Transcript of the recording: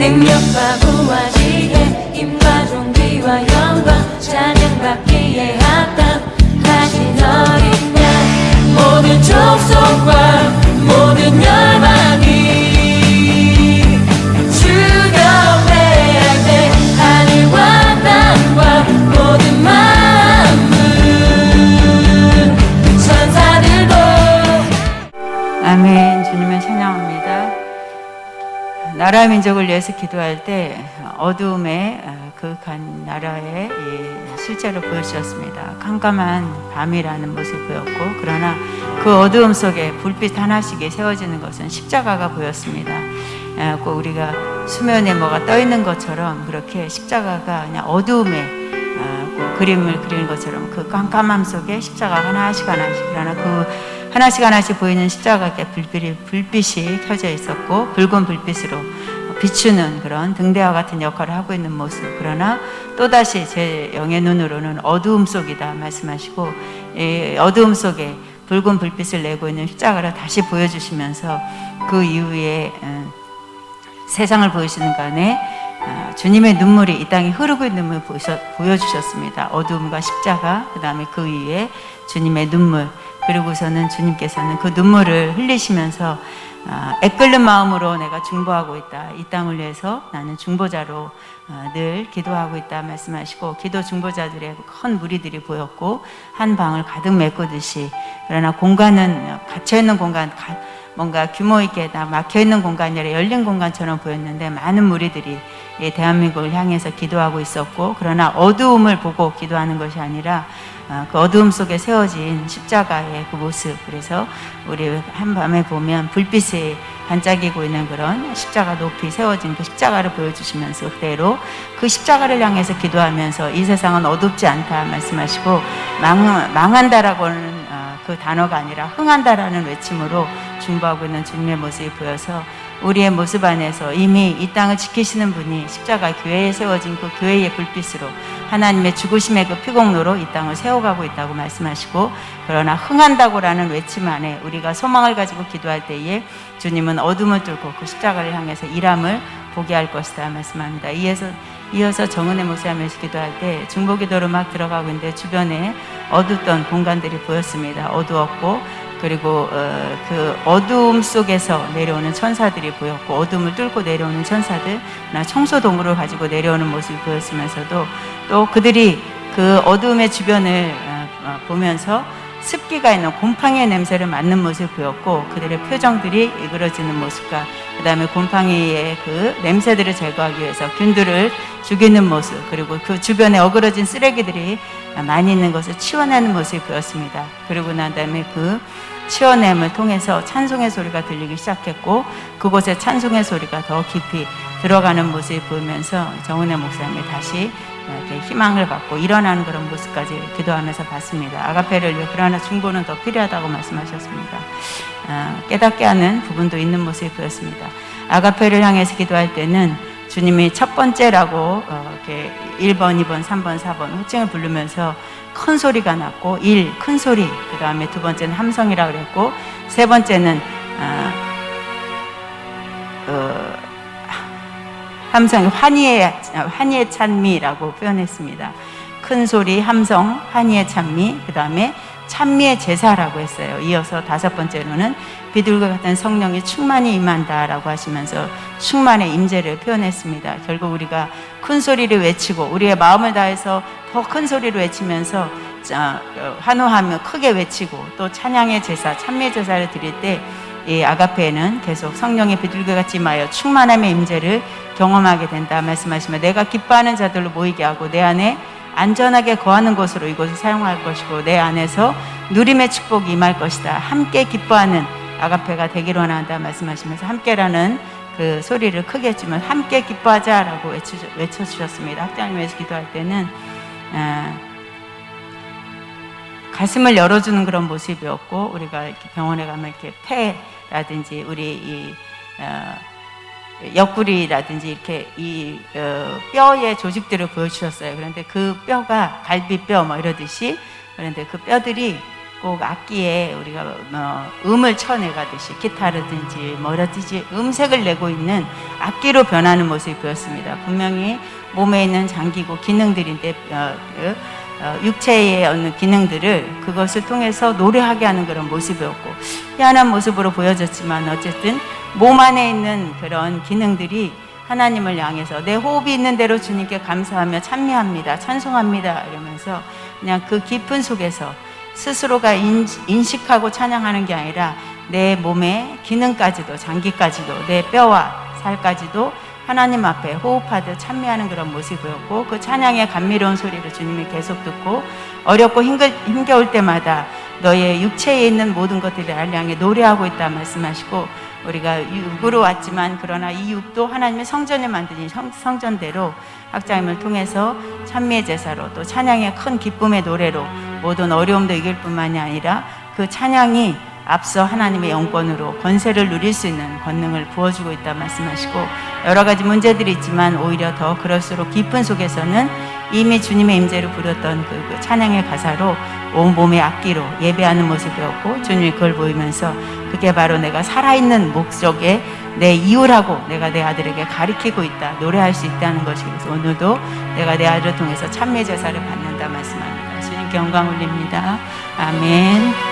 능력과 부와 지혜 힘과 존귀와 영광 찬양받기에 합당하신 어린 양 모든 족속과 모든 열방이 주여 회할 때 하늘과 땅과 모든 만물 천사들도 아멘. 주님을 찬양합니다. 나라 민족을 위해서 기도할 때 어두움에 그간 나라에 이 실제로 보여주셨습니다. 깜깜한 밤이라는 모습이 보였고 그러나 그 어두움 속에 불빛 하나씩이 세워지는 것은 십자가가 보였습니다. 에, 꼭 우리가 수면에 뭐가 떠 있는 것처럼 그렇게 십자가가 그냥 어두움에 아, 그 그림을 그리는 것처럼 그 깜깜함 속에 십자가 하나씩 하나씩 그러나 그 하나씩 하나씩 보이는 십자가에 불빛이 켜져 있었고 붉은 불빛으로 비추는 그런 등대와 같은 역할을 하고 있는 모습 그러나 또다시 제 영의 눈으로는 어두움 속이다 말씀하시고 이 어두움 속에 붉은 불빛을 내고 있는 십자가를 다시 보여주시면서 그 이후에 음, 세상을 보이시는 간에 아, 주님의 눈물이 이 땅에 흐르고 있는 눈을 보여주셨습니다. 어두움과 십자가, 그 다음에 그 위에 주님의 눈물, 그리고서는 주님께서는 그 눈물을 흘리시면서 아, 애끓는 마음으로 내가 중보하고 있다. 이 땅을 위해서 나는 중보자로 아, 늘 기도하고 있다 말씀하시고 기도 중보자들의 큰 무리들이 보였고 한 방을 가득 메꾸듯이 그러나 공간은 갇혀 있는 공간 가- 뭔가 규모 있게 다 막혀 있는 공간이 아니라 열린 공간처럼 보였는데 많은 무리들이 이 대한민국을 향해서 기도하고 있었고 그러나 어두움을 보고 기도하는 것이 아니라 아, 그 어두움 속에 세워진 십자가의 그 모습 그래서 우리 한밤에 보면 불빛이 반짝이고 있는 그런 십자가 높이 세워진 그 십자가를 보여주시면서 그대로 그 십자가를 향해서 기도하면서 이 세상은 어둡지 않다 말씀하시고 망, 망한다라고는 아, 그 단어가 아니라 흥한다라는 외침으로 중보하고 있는 주님의 모습이 보여서 우리의 모습 안에서 이미 이 땅을 지키시는 분이 십자가 교회에 세워진 그 교회의 불빛으로 하나님의 죽으심의 그 피공로로 이 땅을 세워가고 있다고 말씀하시고 그러나 흥한다고라는 외침 안에 우리가 소망을 가지고 기도할 때에 주님은 어둠을 뚫고 그 십자가를 향해서 일함을 보게 할 것이다 말씀합니다. 이어서 이어서 정은혜 목사님에서 기도할 때 중보기도로 막 들어가고 있는데 주변에 어둡던 공간들이 보였습니다. 어두웠고 그리고 어, 그 어두움 속에서 내려오는 천사들이 보였고 어둠을 뚫고 내려오는 천사들, 나 청소동물을 가지고 내려오는 모습이 보였으면서도 또 그들이 그 어두움의 주변을 어, 어, 보면서 습기가 있는 곰팡이의 냄새를 맡는 모습이 보였고 그들의 표정들이 일그러지는 모습과 그 다음에 곰팡이의 그 냄새들을 제거하기 위해서 균들을 죽이는 모습 그리고 그 주변에 어그러진 쓰레기들이 많이 있는 것을 치워내는 모습이 보였습니다. 그리고 난 다음에 그 치워냄을 통해서 찬송의 소리가 들리기 시작했고 그곳에 찬송의 소리가 더 깊이 들어가는 모습이 보이면서 정은혜 목사님이 다시 희망을 받고 일어나는 그런 모습까지 기도하면서 봤습니다. 아가페를 위해 그러나 중보는 더 필요하다고 말씀하셨습니다. 아, 깨닫게 하는 부분도 있는 모습이 보였습니다. 아가페를 향해서 기도할 때는 주님이 첫 번째라고 어, 이렇게 1번, 2번, 3번, 4번 호칭을 부르면서 큰 소리가 났고 1, 큰 소리 그 다음에 두 번째는 함성이라 그랬고 세 번째는 아, 어, 함성 환희의 환희의 찬미라고 표현했습니다. 큰 소리, 함성, 환희의 찬미, 그 다음에 찬미의 제사라고 했어요. 이어서 다섯 번째로는 비둘기 같은 성령이 충만히 임한다라고 하시면서 충만의 임재를 표현했습니다. 결국 우리가 큰 소리를 외치고 우리의 마음을 다해서 더 큰 소리로 외치면서 자, 어, 환호하며 크게 외치고 또 찬양의 제사, 찬미의 제사를 드릴 때 이 아가페는 계속 성령의 비둘기같이 임하여 충만함의 임재를 경험하게 된다 말씀하시면 내가 기뻐하는 자들로 모이게 하고 내 안에 안전하게 거하는 곳으로 이곳을 사용할 것이고 내 안에서 누림의 축복이 임할 것이다. 함께 기뻐하는 아가페가 되기를 원한다 말씀하시면서 함께라는 그 소리를 크게 했지만 함께 기뻐하자라고 외쳐, 외쳐 주셨습니다. 학장님에서 기도할 때는 아, 가슴을 열어주는 그런 모습이었고 우리가 이렇게 병원에 가면 이렇게 폐라든지 우리 이 어, 옆구리라든지 이렇게 이 어, 뼈의 조직들을 보여주셨어요. 그런데 그 뼈가 갈비뼈 뭐 이러듯이 그런데 그 뼈들이 꼭 악기에 우리가 뭐 음을 쳐내가듯이 기타라든지 뭐라든지 음색을 내고 있는 악기로 변하는 모습이 보였습니다. 분명히 몸에 있는 장기고 기능들인데 어, 그, 어, 육체의 어느 기능들을 그것을 통해서 노래하게 하는 그런 모습이었고 희한한 모습으로 보여졌지만 어쨌든 몸 안에 있는 그런 기능들이 하나님을 향해서 내 호흡이 있는 대로 주님께 감사하며 찬미합니다. 찬송합니다. 이러면서 그냥 그 깊은 속에서 스스로가 인, 인식하고 찬양하는 게 아니라 내 몸의 기능까지도 장기까지도 내 뼈와 살까지도 하나님 앞에 호흡하듯 찬미하는 그런 모습이었고 그 찬양의 감미로운 소리를 주님이 계속 듣고 어렵고 힘겨, 힘겨울 때마다 너의 육체에 있는 모든 것들을 향해 노래하고 있다 말씀하시고 우리가 육으로 왔지만 그러나 이 육도 하나님의 성전을 만드신 성, 성전대로 학자임을 통해서 찬미의 제사로 또 찬양의 큰 기쁨의 노래로 모든 어려움도 이길 뿐만이 아니라 그 찬양이 앞서 하나님의 영권으로 권세를 누릴 수 있는 권능을 부어주고 있다 말씀하시고 여러 가지 문제들이 있지만 오히려 더 그럴수록 깊은 속에서는 이미 주님의 임재로 부렸던 그, 그 찬양의 가사로 온 몸의 악기로 예배하는 모습이었고 주님이 그걸 보이면서 그게 바로 내가 살아있는 목적에 내 이유라고 내가 내 아들에게 가리키고 있다 노래할 수 있다는 것이 그래서 오늘도 내가 내 아들을 통해서 찬미 제사를 받는다 주님께 영광 올립니다. 아멘